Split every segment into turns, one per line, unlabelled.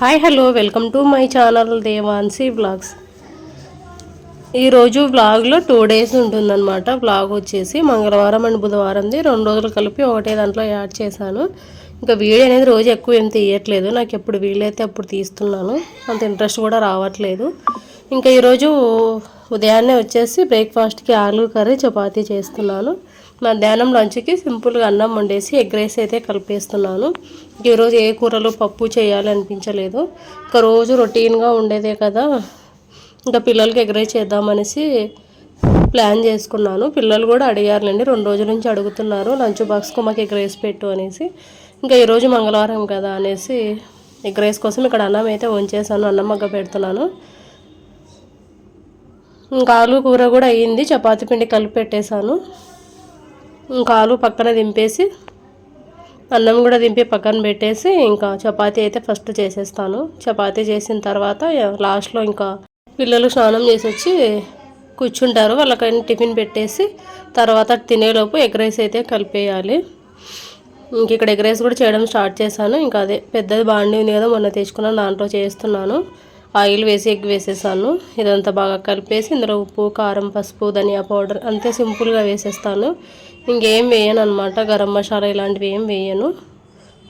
Hi hello welcome to my channel Devanshi vlogs ఈరోజు వ్లాగ్లో two days ఉంటుందన్నమాట. Vlog వచ్చేసి మంగళవారం అండ్ బుధవారంది. రెండు రోజులు కలిపి ఒకటే దాంట్లో యాడ్ చేశాను. ఇంకా వీడియో అనేది రోజు ఎక్కువ ఏం తీయట్లేదు. నాకు ఎప్పుడు వీలైతే అప్పుడు తీస్తున్నాను. అంత ఇంట్రెస్ట్ కూడా రావట్లేదు. ఇంకా ఈరోజు ఉదయాన్నే వచ్చేసి బ్రేక్ఫాస్ట్కి ఆలు కర్రీ చపాతీ చేస్తున్నాను. మధ్యాహ్నం లంచ్కి సింపుల్గా అన్నం వండేసి ఎగ్ రైస్ అయితే కలిపేస్తున్నాను. ఈరోజు ఏ కూరలు పప్పు చేయాలి అనిపించలేదు. ఒక రోజు రొటీన్గా ఉండేదే కదా. ఇంకా పిల్లలకి ఎగ్ రైస్ చేద్దామనేసి ప్లాన్ చేసుకున్నాను. పిల్లలు కూడా అడిగారులేండి రెండు రోజుల నుంచి అడుగుతున్నారు లంచ్ బాక్స్కు మాకు ఎగ్ రైస్ పెట్టు అనేసి. ఇంకా ఈరోజు మంగళవారం కదా అనేసి ఎగ్ రైస్ కోసం ఇక్కడ అన్నం అయితే వంచేసాను అన్నం మగ్గ పెడుతున్నాను. ఇంకా ఆలు కూర కూడా అయ్యింది. చపాతి పిండి కలిపి పెట్టేశాను. ఇంకా ఆలు పక్కన దింపేసి అన్నం కూడా దింపి పక్కన పెట్టేసి ఇంకా చపాతీ అయితే ఫస్ట్ చేసేస్తాను. చపాతీ చేసిన తర్వాత లాస్ట్లో ఇంకా పిల్లలు స్నానం చేసి వచ్చి కూర్చుంటారు. వాళ్ళకైనా టిఫిన్ పెట్టేసి తర్వాత తినేలోపు ఎగ్ రైస్ అయితే కలిపేయాలి. ఇంక ఇక్కడ ఎగ్ రైస్ కూడా చేయడం స్టార్ట్ చేశాను. ఇంకా అదే పెద్దది బాండి ఉంది కదా మొన్న తెచ్చుకున్నాను దాంట్లో చేస్తున్నాను. ఆయిల్ వేసి ఎగ్ వేసేసాను. ఇదంతా బాగా కలిపేసి ఇందులో ఉప్పు కారం పసుపు ధనియా పౌడర్ అంతే సింపుల్గా వేసేస్తాను. ఇంకేం వేయను అనమాట గరం మసాలా ఇలాంటివి ఏం వేయను.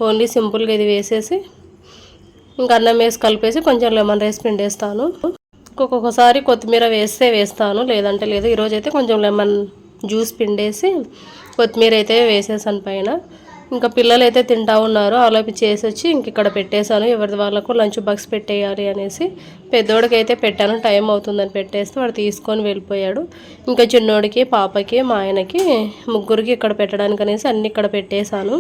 ఓన్లీ సింపుల్గా ఇది వేసేసి ఇంకా అన్నం వేసి కలిపేసి కొంచెం లెమన్ రైస్ పిండేస్తాను. ఒక్కొక్కసారి కొత్తిమీర వేస్తే వేస్తాను. లేదంటే లేదు. ఈరోజు అయితే కొంచెం లెమన్ జ్యూస్ పిండేసి కొత్తిమీర అయితే వేసేసాను పైన. ఇంకా పిల్లలు అయితే తింటా ఉన్నారు అలాపి చేసి వచ్చి ఇంక ఇక్కడ పెట్టేశాను. ఎవరి వాళ్ళకు లంచ్ బాక్స్ పెట్టేయాలి అనేసి పెద్దోడికి అయితే పెట్టాను టైం అవుతుందని పెట్టేస్తే వాడు తీసుకొని వెళ్ళిపోయాడు. ఇంకా చిన్నోడికి పాపకి మా ఆయనకి ముగ్గురికి ఇక్కడ పెట్టడానికి అనేసి అన్ని ఇక్కడ పెట్టేశాను.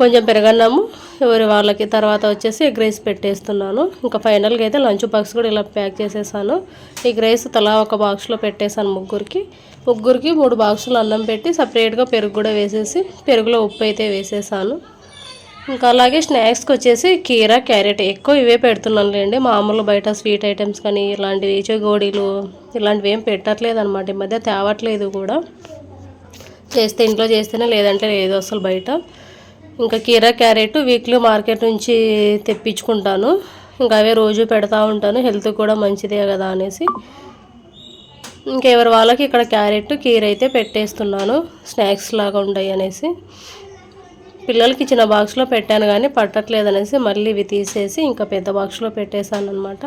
కొంచెం పెరగన్నాము ఎవరి వాళ్ళకి తర్వాత వచ్చేసి ఎగ్ రైస్ పెట్టేస్తున్నాను. ఇంకా ఫైనల్గా అయితే లంచ్ బాక్స్ కూడా ఇలా ప్యాక్ చేసేసాను. ఎగ్ రైస్ తలా ఒక బాక్స్లో పెట్టేశాను ముగ్గురికి. ముగ్గురికి మూడు బాక్సులు అన్నం పెట్టి సపరేట్గా పెరుగు కూడా వేసేసి పెరుగులో ఉప్పు అయితే వేసేసాను. ఇంకా అలాగే స్నాక్స్కి వచ్చేసి కీర క్యారెట్ ఎక్కువ ఇవే పెడుతున్నాను లేండి. మామూలు బయట స్వీట్ ఐటమ్స్ కానీ ఇలాంటివి చెగోడీలు ఇలాంటివి ఏం పెట్టట్లేదు అనమాట ఈ మధ్య తేవట్లేదు కూడా. చేస్తే ఇంట్లో చేస్తేనే లేదంటే లేదు అసలు బయట. ఇంకా కీరా క్యారెట్ వీక్లీ మార్కెట్ నుంచి తెప్పించుకుంటాను. ఇంకా అవే రోజు పెడతా ఉంటాను. హెల్త్ కూడా మంచిదే కదా అనేసి. ఇంకెవరి వాళ్ళకి ఇక్కడ క్యారెట్ కీర అయితే పెట్టేస్తున్నాను. స్నాక్స్ లాగా ఉంటాయి అనేసి. పిల్లలకి చిన్న బాక్స్లో పెట్టాను కానీ పట్టట్లేదు అనేసి మళ్ళీ ఇవి తీసేసి ఇంకా పెద్ద బాక్స్లో పెట్టేశాను అనమాట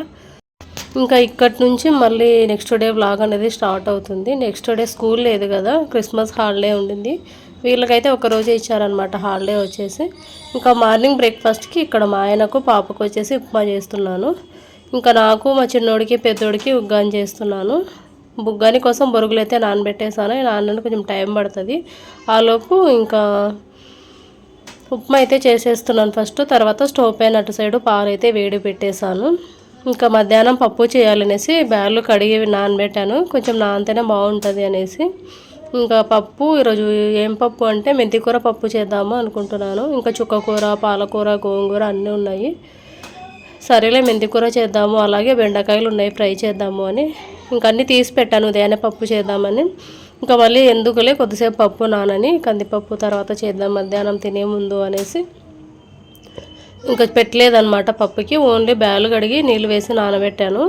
ఇంకా ఇక్కడి నుంచి మళ్ళీ నెక్స్ట్ డే బ్లాగ్ అనేది స్టార్ట్ అవుతుంది. నెక్స్ట్ డే స్కూల్ లేదు కదా క్రిస్మస్ హాలిడే ఉండింది. వీళ్ళకైతే ఒక రోజే ఇచ్చారనమాట హాలిడే వచ్చేసి. ఇంకా మార్నింగ్ బ్రేక్ఫాస్ట్కి ఇక్కడ మా ఆయనకు పాపకు వచ్చేసి ఉప్మా చేస్తున్నాను. ఇంకా నాకు మా చిన్నోడికి పెద్దోడికి ఉగ్గాని చేస్తున్నాను. బుగ్గాని కోసం బొరుగులు అయితే నానబెట్టేసాను నాన్న కొంచెం టైం పడుతుంది. ఆలోపు ఇంకా ఉప్మా అయితే చేసేస్తున్నాను ఫస్ట్. తర్వాత స్టవ్ పైన అటు సైడు పాలు అయితే వేడి పెట్టేశాను. ఇంకా మధ్యాహ్నం పప్పు చేయాలనేసి బ్యాళ్ళు కడిగి నానబెట్టాను. కొంచెం నానితేనే బాగుంటుంది అనేసి. ఇంకా పప్పు ఈరోజు ఏం పప్పు అంటే మెంతికూర పప్పు చేద్దాము అనుకుంటున్నాను. ఇంకా చుక్కకూర పాలకూర గోంగూర అన్నీ ఉన్నాయి. సరేలే మెంతికూర చేద్దాము అలాగే బెండకాయలు ఉన్నాయి ఫ్రై చేద్దాము అని. ఇంక అన్నీ తీసి పెట్టాను ఉదయాన్నే పప్పు చేద్దామని. ఇంకా మళ్ళీ ఎందుకులే కొద్దిసేపు పప్పు నానని కందిపప్పు తర్వాత చేద్దాం మధ్యాహ్నం తినే ముందు అనేసి. ఇంకా పెట్టలేదన్నమాట పప్పుకి ఓన్లీ బ్యాలు కడిగి నీళ్ళు వేసి నానబెట్టాను.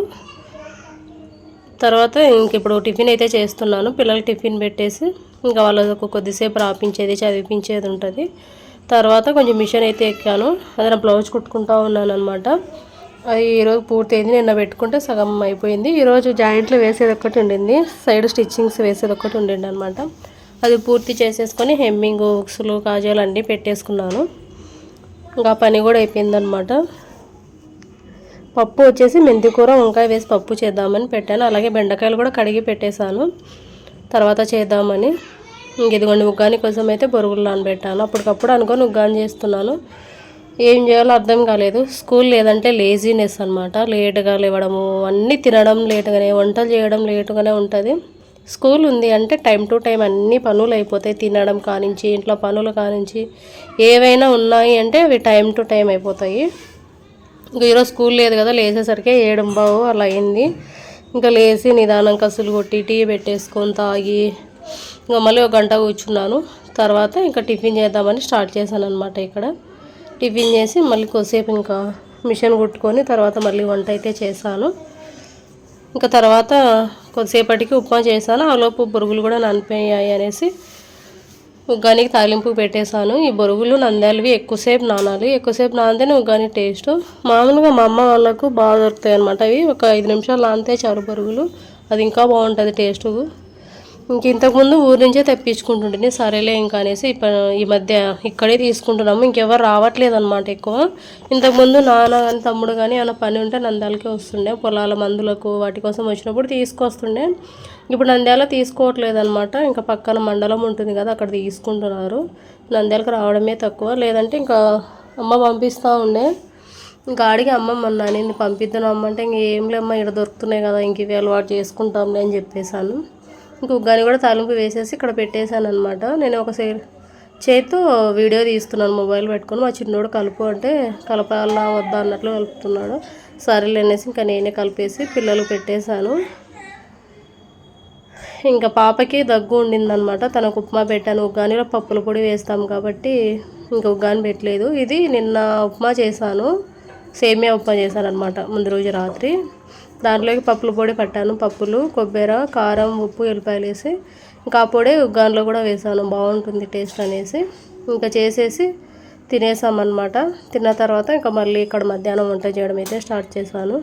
తర్వాత ఇంక ఇప్పుడు టిఫిన్ అయితే చేస్తున్నాను పిల్లలకి టిఫిన్ పెట్టేసి. ఇంకా వాళ్ళకు కొద్దిసేపు రాపించేది చదివించేది ఉంటుంది. తర్వాత కొంచెం మిషన్ అయితే ఎక్కాను. అదే నా బ్లౌజ్ కుట్టుకుంటా ఉన్నాను అనమాట అది ఈరోజు పూర్తయింది. నిన్న పెట్టుకుంటే సగం అయిపోయింది. ఈరోజు జాయింట్లు వేసేది ఒకటి ఉండింది. సైడ్ స్టిచ్చింగ్స్ వేసేది ఒకటి ఉండింది అనమాట అది పూర్తి చేసేసుకొని హెమ్మింగ్ హుక్స్లు కాజాలు అన్నీ పెట్టేసుకున్నాను. ఇంకా పని కూడా అయిపోయిందనమాట పప్పు వచ్చేసి మెంతికూర వంకాయ వేసి పప్పు చేద్దామని పెట్టాను. అలాగే బెండకాయలు కూడా కడిగి పెట్టేశాను. తర్వాత చేద్దామని ఇదిగోండి ఉగ్గాని కోసం అయితే బొరుగులు నానబెట్టాను. అప్పటికప్పుడు అనుకొని ఉగ్గాని చేస్తున్నాను. ఏం చేయాలో అర్థం కాలేదు. స్కూల్ లేదంటే లేజీనెస్ అనమాట లేటుగా లేవడము అన్నీ తినడం లేటుగానే వంటలు చేయడం లేటుగానే ఉంటుంది. స్కూల్ ఉంది అంటే టైం టు టైం అన్ని పనులు అయిపోతాయి. తినడం కానించి ఇంట్లో పనులు కానించి ఏవైనా ఉన్నాయి అంటే అవి టైం టు టైం అయిపోతాయి. ఇంకా ఈరోజు స్కూల్ లేదు కదా లేచేసరికి ఏడుంబావు అలా అయింది. ఇంకా లేచి నిదానం కసులు కొట్టి టీ పెట్టేసుకొని తాగి ఇంకా మళ్ళీ ఒక గంట కూర్చున్నాను. తర్వాత ఇంకా టిఫిన్ చేద్దామని స్టార్ట్ చేశాను అనమాట ఇక్కడ. టిఫిన్ చేసి మళ్ళీ కొద్దిసేపు ఇంకా మిషన్ కుట్టుకొని తర్వాత మళ్ళీ వంట అయితే చేశాను. ఇంకా తర్వాత కొద్దిసేపటికి ఉప్మా చేశాను. ఆలోపు బొరుగులు కూడా నానిపోయాయి అనేసి ఉగ్గానికి తాలింపు పెట్టేశాను. ఈ బొరుగులు నందాలివి ఎక్కువసేపు నానాలి. ఎక్కువసేపు నానితేనే ఉగ్గాని టేస్ట్. మామూలుగా మా అమ్మ వాళ్ళకు బాగా దొరుకుతాయి అనమాట అవి. ఒక ఐదు నిమిషాలు నానితే చారు బొరుగులు. అది ఇంకా బాగుంటుంది టేస్ట్. ఇంక ఇంతకుముందు ఊరి నుంచే తెప్పించుకుంటుంటే సరేలే ఇంకా అనేసి ఈ మధ్య ఇక్కడే తీసుకుంటున్నాము. ఇంకెవరు రావట్లేదు అనమాట ఎక్కువ. ఇంతకుముందు నాన్న కానీ తమ్ముడు కానీ ఏమైనా పని ఉంటే నంద్యాలకే వస్తుండే. పొలాల మందులకు వాటి కోసం వచ్చినప్పుడు తీసుకొస్తుండే. ఇప్పుడు నంద్యాల తీసుకోవట్లేదు అనమాట ఇంకా పక్కన మండలం ఉంటుంది కదా అక్కడ తీసుకుంటున్నారు. నంద్యాలకు రావడమే తక్కువ. లేదంటే ఇంకా అమ్మ పంపిస్తూ ఉండే. ఇంకా అడిగి అమ్మమ్మ నేను పంపిద్దాను అమ్మంటే ఇంక ఏం లేమ్మా ఇక్కడ దొరుకుతున్నాయి కదా ఇంక ఇవి అలవాటు చేసుకుంటాంలే అని చెప్పేశాను. ఇంక ఉగ్గాని కూడా తాలింపు వేసేసి ఇక్కడ పెట్టేశాను అనమాట నేను ఒక సైడ్ చేతితో వీడియో తీస్తున్నాను మొబైల్ పెట్టుకొని. మా చిన్నోడు కలుపు అంటే కలపాలా వద్దా అన్నట్లు కలుపుతున్నాడు. సరేలే అనేసి ఇంకా నేనే కలిపేసి పిల్లలు పెట్టేశాను. ఇంకా పాపకి దగ్గు ఉండిందనమాట తనకు ఉప్మా పెట్టాను ఉగ్గానిలో పప్పుల పొడి వేస్తాం కాబట్టి ఇంకా ఉగ్గాని పెట్టలేదు. ఇది నిన్న ఉప్మా చేశాను సేమియా ఉప్మా చేశాను అనమాట ముందు రోజు రాత్రి. దాంట్లోకి పప్పుల పొడి పట్టాను. పప్పులు కొబ్బరి కారం ఉప్పు ఎల్లిపాయలు వేసి ఇంకా ఆ పొడి ఉగ్గాన్లో కూడా వేసాను. బాగుంటుంది టేస్ట్ అనేసి. ఇంకా చేసేసి తినేసామన్నమాట. తిన్న తర్వాత ఇంకా మళ్ళీ ఇక్కడ మధ్యాహ్నం వంట చేయడం అయితే స్టార్ట్ చేశాను.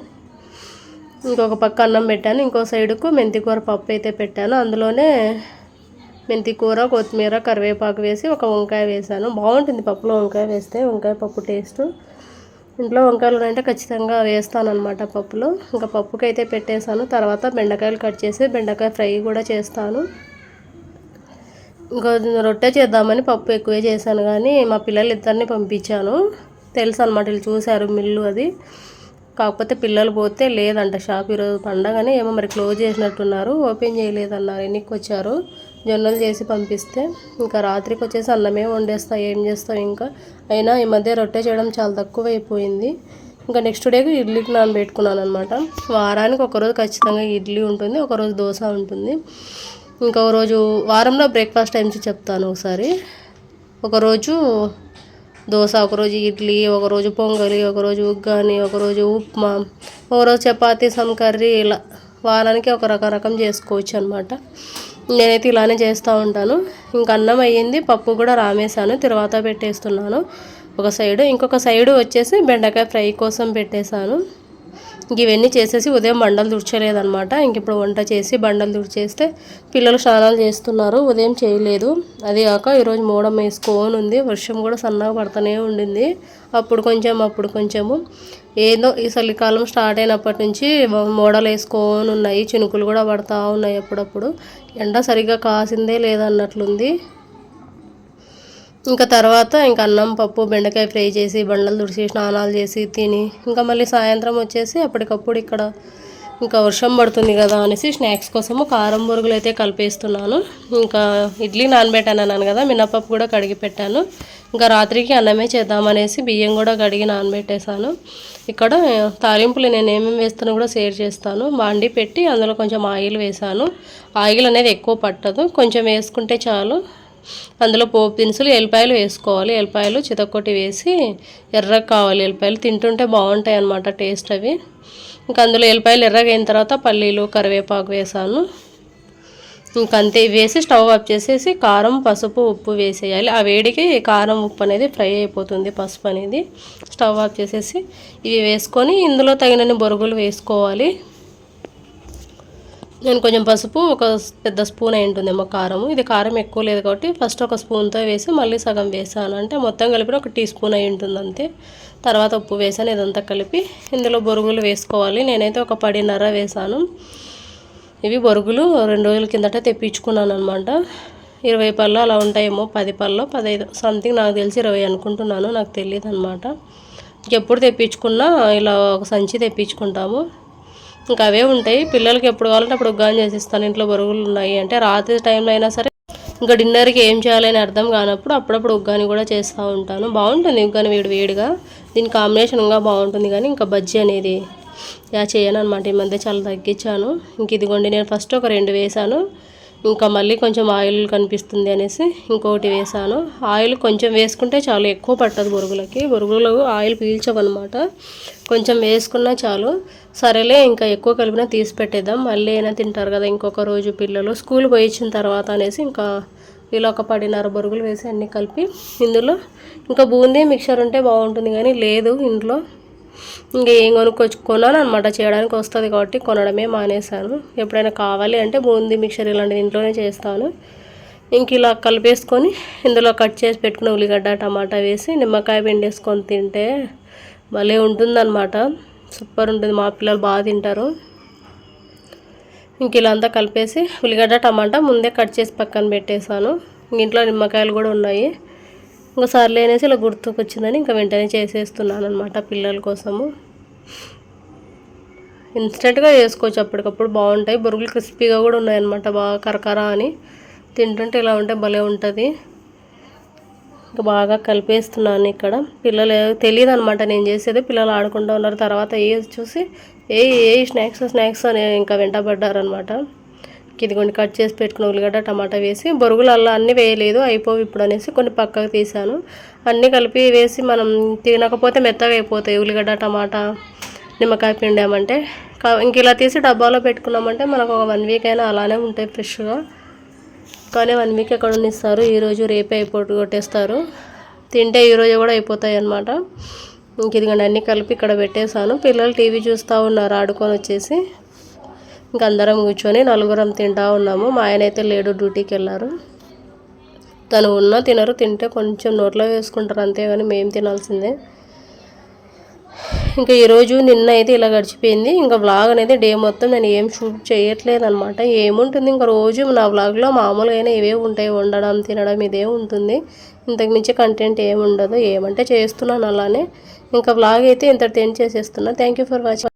ఇంకొక పక్క అన్నం పెట్టాను. ఇంకో సైడుకు మెంతికూర పప్పు అయితే పెట్టాను. అందులోనే మెంతికూర కొత్తిమీర కరివేపాకు వేసి ఒక వంకాయ వేసాను. బాగుంటుంది పప్పులో వంకాయ వేస్తే. వంకాయ పప్పు టేస్ట్. ఇంట్లో వంకాయలు ఉన్నాయంటే ఖచ్చితంగా వేస్తాను పప్పులో. ఇంకా పప్పుకి అయితే పెట్టేశాను. తర్వాత బెండకాయలు కట్ చేసి బెండకాయ ఫ్రై కూడా చేస్తాను. ఇంకా రొట్టె చేద్దామని పప్పు ఎక్కువే చేశాను కానీ మా పిల్లలు ఇద్దరిని పంపించాను. తెలుసు అనమాట వీళ్ళు చూశారు మిల్లు అది. కాకపోతే పిల్లలు పోతే లేదంట షాప్ ఈరోజు పండగని ఏమో మరి క్లోజ్ చేసినట్టున్నారు. ఓపెన్ చేయలేదన్నారు. ఎన్నికి వచ్చారు జొన్నలు చేసి పంపిస్తే ఇంకా రాత్రికి వచ్చేసి అన్నమే వండేస్తా ఏం చేస్తావు ఇంకా? అయినా ఈ మధ్య రొట్టె చేయడం చాలా తక్కువ అయిపోయింది ఇంకా నెక్స్ట్ డేకి ఇడ్లీకి నానబెట్టుకున్నాను అనమాట వారానికి ఒకరోజు ఖచ్చితంగా ఇడ్లీ ఉంటుంది ఒకరోజు దోశ ఉంటుంది. ఇంకొక రోజు వారంలో బ్రేక్ఫాస్ట్ టైమ్స్ చెప్తాను ఒకసారి. ఒకరోజు దోశ ఒకరోజు ఇడ్లీ ఒకరోజు పొంగలి ఒకరోజు ఉగ్గాని ఒకరోజు ఉప్మా ఒకరోజు చపాతీ సమ్ కర్రీ ఇలా వారానికి ఒక రకరకం చేసుకోవచ్చు అనమాట నేనైతే ఇలానే చేస్తూ ఉంటాను. ఇంకా అన్నం అయ్యింది పప్పు కూడా రామేశాను తర్వాత పెట్టేస్తున్నాను. ఒక సైడు ఇంకొక సైడు వచ్చేసి బెండకాయ ఫ్రై కోసం పెట్టేశాను. ఇవన్నీ చేసేసి ఉదయం బండలు తుడిచలేదనమాట ఇంక ఇప్పుడు వంట చేసి బండలు తుడిచేస్తే పిల్లలు స్నానాలు చేస్తున్నారు. ఉదయం చేయలేదు. అది కాక ఈరోజు మూడం వేసుకోని ఉంది. వర్షం కూడా సన్నగా పడుతూనే ఉండింది. అప్పుడు కొంచెం అప్పుడు కొంచెము. ఏదో ఈ చలికాలం స్టార్ట్ అయినప్పటి నుంచి మోడలు వేసుకొని ఉన్నాయి. చినుకులు కూడా పడతా ఉన్నాయి అప్పుడప్పుడు. ఎండ సరిగ్గా కాసిందే లేదన్నట్లుంది. ఇంకా తర్వాత ఇంకా అన్నం పప్పు బెండకాయ ఫ్రై చేసి బండలు తుడిచి స్నానాలు చేసి తిని ఇంకా మళ్ళీ సాయంత్రం వచ్చేసి అప్పటికప్పుడు ఇక్కడ ఇంకా వర్షం పడుతుంది కదా అనేసి స్నాక్స్ కోసము కారం బొరుగులు అయితే కలిపేస్తున్నాను. ఇంకా ఇడ్లీ నానబెట్టాను అన్నాను కదా మినపప్పు కూడా కడిగి పెట్టాను. ఇంకా రాత్రికి అన్నమే చేద్దామనేసి బియ్యం కూడా కడిగి నానబెట్టేశాను. ఇక్కడ తాలింపులు నేను ఏమేమి వేస్తానో కూడా షేర్ చేస్తాను. బాండి పెట్టి అందులో కొంచెం ఆయిల్ వేసాను ఆయిల్ అనేది ఎక్కువ పట్టదు. కొంచెం వేసుకుంటే చాలు. అందులో పోపు దినుసులు ఎల్లిపాయలు వేసుకోవాలి. ఎల్లిపాయలు చితక్కొట్టి వేసి ఎర్రగా కావాలి. ఎల్లిపాయలు తింటుంటే బాగుంటాయి అన్నమాట టేస్ట్ అవి. ఇంకా అందులో ఎల్లిపాయలు ఎర్రగా అయిన తర్వాత పల్లీలు కరివేపాకు వేసాను. ఇంకంతే వేసి స్టవ్ ఆఫ్ చేసేసి కారం పసుపు ఉప్పు వేసేయాలి. ఆ వేడికి కారం ఉప్పు అనేది ఫ్రై అయిపోతుంది పసుపు అనేది. స్టవ్ ఆఫ్ చేసేసి ఇవి వేసుకొని ఇందులో తగినన్ని బొరుగులు వేసుకోవాలి. నేను కొంచెం పసుపు ఒక పెద్ద స్పూన్ అయి ఉంటుందేమో కారం ఇది కారం ఎక్కువ లేదు కాబట్టి ఫస్ట్ ఒక స్పూన్తో వేసి మళ్ళీ సగం వేసాను. అంటే మొత్తం కలిపి ఒక టీ స్పూన్ అయి ఉంటుంది అంతే. తర్వాత ఉప్పు వేసాను ఇదంతా కలిపి ఇందులో బొరుగులు వేసుకోవాలి. నేనైతే ఒక పడిన్నర వేసాను. ఇవి బొరుగులు రెండు రోజుల కిందట తెప్పించుకున్నాను అనమాట ఇరవై పళ్ళు అలా ఉంటాయేమో పది పళ్ళు పదహైదు సంథింగ్ నాకు తెలిసి ఇరవై అనుకుంటున్నాను నాకు తెలియదు అనమాట ఎప్పుడు తెప్పించుకున్నా ఇలా ఒక సంచి తెప్పించుకుంటాము. ఇంకా అవే ఉంటాయి. పిల్లలకి ఎప్పుడు కావాలంటే అప్పుడు ఉగ్గాని చేసిస్తాను. ఇంట్లో బరువులు ఉన్నాయి అంటే రాత్రి టైంలో అయినా సరే ఇంకా డిన్నర్కి ఏం చేయాలని అర్థం కానప్పుడు అప్పుడప్పుడు ఉగ్గాని కూడా చేస్తూ ఉంటాను. బాగుంటుంది ఉగ్గాని వేడి వేడిగా. దీని కాంబినేషన్ ఇంకా బాగుంటుంది కానీ ఇంకా బజ్జీ అనేది యా చేయను అనమాట ఈ మధ్య చాలా తగ్గించాను. ఇంక ఇదిగోండి నేను ఫస్ట్ ఒక రెండు వేసాను. ఇంకా మళ్ళీ కొంచెం ఆయిల్ కనిపిస్తుంది అనేసి ఇంకొకటి వేసాను. ఆయిల్ కొంచెం వేసుకుంటే చాలా ఎక్కువ పట్టదు బొరుగులకి. బొరుగులు ఆయిల్ పీల్చవన్నమాట. కొంచెం వేసుకున్నా చాలు. సరేలే ఇంకా ఎక్కువ కలిపినా తీసి పెట్టేద్దాం. మళ్ళీ అయినా తింటారు కదా ఇంకొక రోజు పిల్లలు. స్కూల్ పోయి ఇచ్చిన తర్వాత అనేసి ఇంకా ఇలా ఒక పడినారు బొరుగులు వేసి అన్నీ కలిపి ఇందులో ఇంకా బూందీ మిక్చర్ ఉంటే బాగుంటుంది కానీ లేదు ఇంట్లో. ఇంకా ఏం కొనుక్కొచ్చు కొనాను అనమాట చేయడానికి వస్తుంది కాబట్టి కొనడమే మానేశాను. ఎప్పుడైనా కావాలి అంటే బూందీ మిక్చర్ ఇలాంటిది ఇంట్లోనే చేస్తాను. ఇంక ఇలా కలిపేసుకొని ఇందులో కట్ చేసి పెట్టుకున్న ఉల్లిగడ్డ టమాటా వేసి నిమ్మకాయ పిండేసుకొని తింటే భలే ఉంటుందన్నమాట. సూపర్ ఉంటుంది. మా పిల్లలు బాగా తింటారు. ఇంక ఇలా అంతా కలిపేసి ఉల్లిగడ్డ టమాటా ముందే కట్ చేసి పక్కన పెట్టేశాను. ఇంట్లో నిమ్మకాయలు కూడా ఉన్నాయి. ఇంకా సర్లే అనేసి ఇలా గుర్తుకొచ్చిందని ఇంకా వెంటనే చేసేస్తున్నాను అనమాట పిల్లల కోసము. ఇన్స్టెంట్గా చేసుకోవచ్చు అప్పటికప్పుడు బాగుంటాయి. బొరుగులు క్రిస్పీగా కూడా ఉన్నాయన్నమాట. బాగా కరకర అని తింటుంటే ఇలా ఉంటే భలే ఉంటుంది. ఇంకా బాగా కలిపేస్తున్నాను ఇక్కడ. పిల్లలు తెలియదు అనమాట నేను చేసేది పిల్లలు ఆడుకుంటూ ఉన్నారు. తర్వాత ఏ చూసి ఏ ఏ స్నాక్స్ స్నాక్స్ అని ఇంకా వెంటబడ్డారనమాట ఇదిగోండి కట్ చేసి పెట్టుకున్న ఉల్లిగడ్డ టమాటా వేసి బొరుగులు అలా అన్నీ వేయలేదు అయిపోవు ఇప్పుడు అనేసి కొన్ని పక్కకు తీసాను అన్నీ కలిపి వేసి మనం తినకపోతే మెత్తగా అయిపోతాయి ఉల్లిగడ్డ టమాటా నిమ్మకాయ పిండామంటే ఇంక ఇలా తీసి డబ్బాలో పెట్టుకున్నామంటే మనకు ఒక వన్ వీక్ అయినా అలానే ఉంటాయి ఫ్రెష్గా. కానీ వన్ వీక్ ఎక్కడ ఉన్నిస్తారు ఈరోజు రేపే అయిపోటు కొట్టేస్తారు తింటే ఈరోజు కూడా అయిపోతాయి అనమాట ఇంక ఇదిగండి అన్నీ కలిపి ఇక్కడ పెట్టేశాను. పిల్లలు టీవీ చూస్తూ ఉన్నారు ఆడుకొని వచ్చేసి. ఇంక అందరం కూర్చొని నలుగురం తింటా ఉన్నాము. మా ఆయన అయితే లేడు డ్యూటీకి వెళ్ళారు. తను ఉన్నా తినరు తింటే కొంచెం నోట్లో వేసుకుంటారు అంతేగాని మేము తినాల్సిందే. ఇంకా ఈరోజు నిన్న అయితే ఇలా గడిచిపోయింది. ఇంకా వ్లాగ్ అనేది డే మొత్తం నేను ఏం షూట్ చేయట్లేదు అనమాట ఏముంటుంది? ఇంకా రోజు నా వ్లాగ్లో మామూలుగానే ఇవే ఉంటాయి. వండడం తినడం ఇదే ఉంటుంది. ఇంతకుమించి కంటెంట్ ఏముండదు ఏమంటే చేస్తున్నాను అలానే. ఇంకా వ్లాగ్ అయితే ఇంత టెన్ చేసేస్తున్నా థ్యాంక్ ఫర్ వాచింగ్